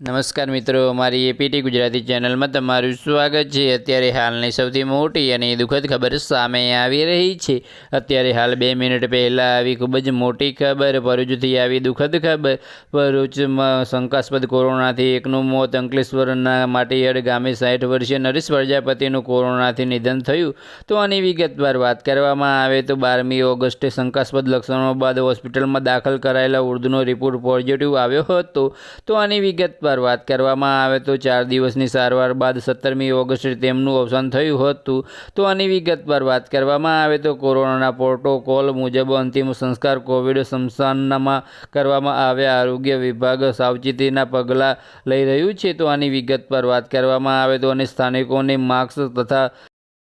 નમસ્કાર મિત્રો, અમારી એપીટી ગુજરાતી ચેનલમાં તમારું સ્વાગત છે. અત્યારે હાલની સૌથી મોટી અને દુઃખદ ખબર સામે આવી રહી છે. અત્યારે હાલ બે મિનિટ પહેલાં આવી ખૂબ જ મોટી ખબર, ભરૂચથી આવી દુઃખદ ખબર. ભરૂચમાં શંકાસ્પદ કોરોનાથી એકનું મોત અંકલેશ્વરના માટીયાડ ગામે સાઠ વર્ષીય નરેશ પ્રજાપતિનું કોરોનાથી નિધન થયું. તો આની વિગતવાર વાત કરવામાં આવે તો બારમી ઓગસ્ટે શંકાસ્પદ લક્ષણો બાદ હોસ્પિટલમાં દાખલ કરાયેલા ઉર્દુનો રિપોર્ટ પોઝિટિવ આવ્યો હતો. તો આની વિગતવાર વાત કરવામાં આવે તો ચાર દિવસની સારવાર બાદ સત્તરમી ઓગસ્ટે તેમનું અવસાન થયું હતું. તો આની વિગત પર વાત કરવામાં આવે તો કોરોનાના પ્રોટોકોલ મુજબ અંતિમ સંસ્કાર કોવિડ સંસ્થાનમાં કરવામાં આવ્યા. આરોગ્ય વિભાગ સાવચેતીના પગલાં લઈ રહ્યું છે. તો આની વિગત પર વાત કરવામાં આવે તો અને સ્થાનિકોને માસ્ક તથા